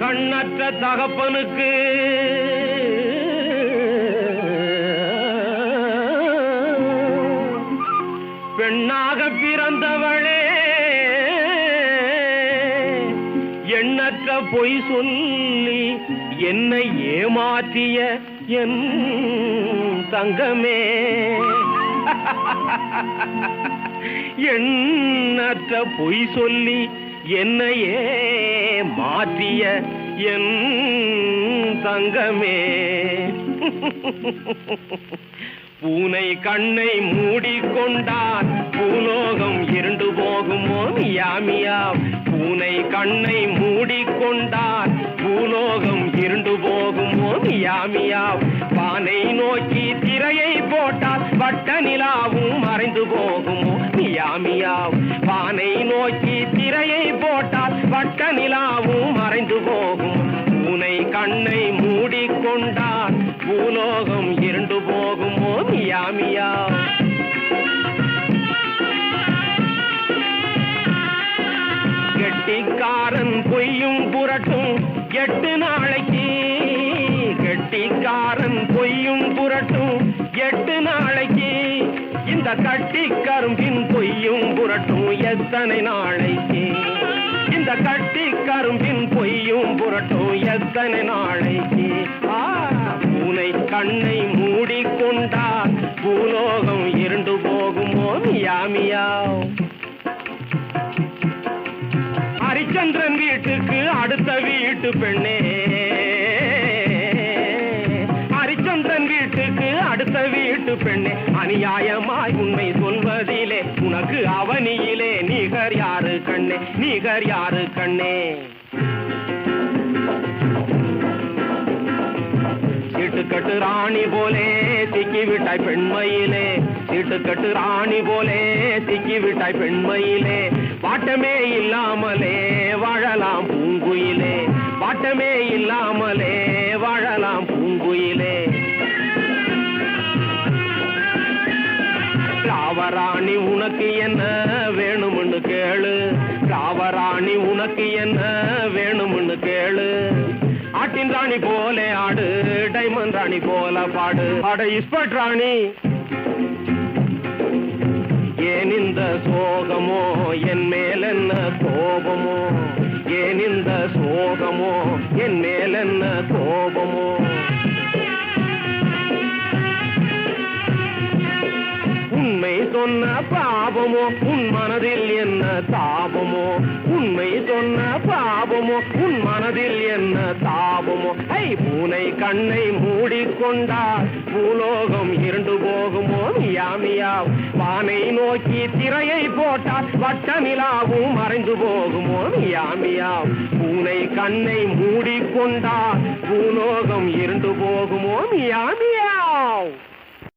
கண்ணற்ற தகப்பனுக்கு பெண்ணாக பிறந்தவளே எண்ணற்ற பொய் சொல்லி என்னை ஏமாற்றிய என் தங்கமே. எண்ணற்ற பொய் சொல்லி என்னையே ஆற்றிய என் தங்கமே. பூனை கண்ணை மூடிக்கொண்டார் பூலோகம் இருண்டு போகுமோ மியாமியா பூனை கண்ணை மூடிக்கொண்டார் பூலோகம் இருண்டு போகுமோ மியாமியா பானை நோக்கி திரையை போட்டால் வட்ட நிலாவும் மறைந்து போகுமோ யாமியாவும் கண்ணை மூடிக்கொண்டான். பூலோகம் இருண்டு போகுமோ யாமியா. கெட்டிக்காரன் பொய்யும் புரட்டும். எட்டு நாளைக்கு கெட்டிக்காரன் பொய்யும் புரட்டும். எட்டு நாளைக்கு இந்த கட்டி கரும்பின் பொய்யும் புரட்டும். எத்தனை நாளைக்கு இந்த கட்டி கரும்பின் பொய்யும் புரட்டும். எத்தனை நாளைக்கு? ஆ, பூனை கண்ணை மூடிக்கொண்டால் பூலோகம் இருண்டு போகுமோ மியாமியா ஹரிச்சந்திரன் வீட்டுக்கு அடுத்த வீட்டு பெண்ணே. ஹரிச்சந்திரன் வீட்டுக்கு அடுத்த வீட்டு பெண்ணே. அநியாயமாய் உண்மை சொல்வதிலே உனக்கு அவனியிலே நிகர் யாரு கண்ணே? நிகர் யாரு கண்ணே? ராணி போலே சிக்கிவிட்டாய் பெண்மையிலே. சீட்டுக்கட்டு ராணி போலே சிக்கிவிட்டாய் பெண்மையிலே. வாட்டமே இல்லாமலே வாழலாம் பூங்குயிலே. வாட்டமே இல்லாமலே வாழலாம் பூங்குயிலே. ராவராணி உனக்கு என்ன வேணும்னு கேளு. ராவராணி உனக்கு என்ன வேணும்னு கேளு. ஆட்டின் ராணி போலே ஆடு டைமண்ட் ராணி போல பாடு. பாட இஸ்பட் ராணி. ஏன் இந்த சோகமோ? என் மேல் என்ன கோபமோ? ஏன் இந்த சோகமோ? என் மேல் என்ன கோபமோ? சொன்ன பாபமோ உன் மனதில் என்ன தாபமோ? உண்மை சொன்ன பாபமோ உன் மனதில் என்ன தாபமோ? ஐ பூனை கண்ணை மூடிக்கொண்டால் பூலோகம் இருண்டு போகுமோ யாமியா வானை நோக்கி திரையை போட்டால் வட்டமிலாவும் மறைந்து போகுமோ யாமியா பூனை கண்ணை மூடிக்கொண்டால் பூலோகம் இருண்டு போகுமோ மியாமியா